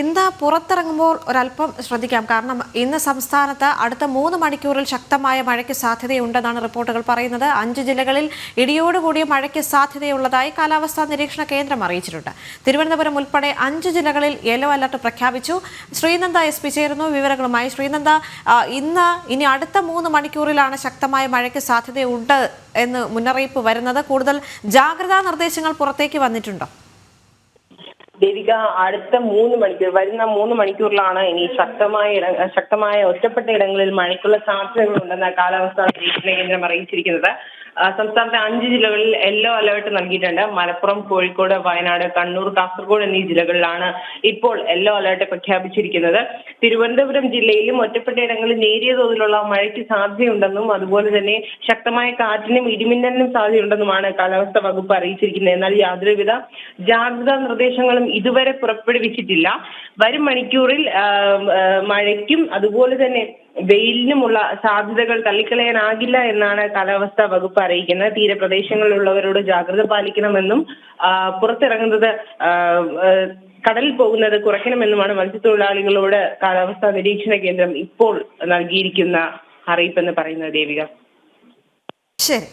ഇന്ന് പുറത്തിറങ്ങുമ്പോൾ ഒരല്പം ശ്രദ്ധിക്കാം. കാരണം ഇന്ന് സംസ്ഥാനത്ത് അടുത്ത മൂന്ന് മണിക്കൂറിൽ ശക്തമായ മഴയ്ക്ക് സാധ്യതയുണ്ടെന്നാണ് റിപ്പോർട്ടുകൾ പറയുന്നത്. അഞ്ച് ജില്ലകളിൽ ഇടിയോടുകൂടിയ മഴയ്ക്ക് സാധ്യതയുള്ളതായി കാലാവസ്ഥാ നിരീക്ഷണ കേന്ദ്രം അറിയിച്ചിട്ടുണ്ട്. തിരുവനന്തപുരം ഉൾപ്പെടെ അഞ്ച് ജില്ലകളിൽ യെല്ലോ അലർട്ട് പ്രഖ്യാപിച്ചു. ശ്രീനന്ദ എസ് പി ചേരുന്നു. വിവരങ്ങളുമായി ശ്രീനന്ദ ഇന്ന് ഇനി അടുത്ത മൂന്ന് മണിക്കൂറിലാണ് ശക്തമായ മഴയ്ക്ക് സാധ്യതയുണ്ട് എന്ന് മുന്നറിയിപ്പ് വരുന്നത്. കൂടുതൽ ജാഗ്രതാ നിർദ്ദേശങ്ങൾ പുറത്തേക്ക് വന്നിട്ടുണ്ടോ? ദേവിക അടുത്ത മൂന്ന് മണിക്കൂർ വരുന്ന മൂന്ന് മണിക്കൂറിലാണ് ഇനി ശക്തമായ ഇട ശക്തമായ ഒറ്റപ്പെട്ട ഇടങ്ങളിൽ മഴയ്ക്കുള്ള സാധ്യതകളുണ്ടെന്ന് കാലാവസ്ഥാ നിരീക്ഷണ കേന്ദ്രം അറിയിച്ചിരിക്കുന്നത്. സംസ്ഥാനത്തെ അഞ്ച് ജില്ലകളിൽ യെല്ലോ അലേർട്ട് നൽകിയിട്ടുണ്ട്. മലപ്പുറം കോഴിക്കോട് വയനാട് കണ്ണൂർ കാസർഗോഡ് എന്നീ ജില്ലകളിലാണ് ഇപ്പോൾ യെല്ലോ അലേർട്ട് പ്രഖ്യാപിച്ചിരിക്കുന്നത്. തിരുവനന്തപുരം ജില്ലയിലും ഒറ്റപ്പെട്ട ഇടങ്ങളിൽ നേരിയ തോതിലുള്ള മഴയ്ക്ക് സാധ്യതയുണ്ടെന്നും അതുപോലെ തന്നെ ശക്തമായ കാറ്റിനും ഇടിമിന്നലിനും സാധ്യതയുണ്ടെന്നുമാണ് കാലാവസ്ഥാ വകുപ്പ് അറിയിച്ചിരിക്കുന്നത്. എന്നാൽ യാതൊരുവിധ ജാഗ്രതാ നിർദ്ദേശങ്ങളും ഇതുവരെ പുറപ്പെടുവിച്ചിട്ടില്ല. വരും മണിക്കൂറിൽ മഴയ്ക്കും അതുപോലെ തന്നെ വെയിലിനുമുള്ള സാധ്യതകൾ തള്ളിക്കളയാനാകില്ല എന്നാണ് കാലാവസ്ഥാ വകുപ്പ് അറിയിക്കുന്നത്. തീരപ്രദേശങ്ങളിലുള്ളവരോട് ജാഗ്രത പാലിക്കണമെന്നും പുറത്തിറങ്ങുന്നത് കടലിൽ പോകുന്നത് കുറയ്ക്കണമെന്നുമാണ് മത്സ്യത്തൊഴിലാളികളോട് കാലാവസ്ഥാ നിരീക്ഷണ കേന്ദ്രം ഇപ്പോൾ നൽകിയിരിക്കുന്ന അറിയിപ്പെന്ന് പറയുന്നത് ദേവിക. ശരി.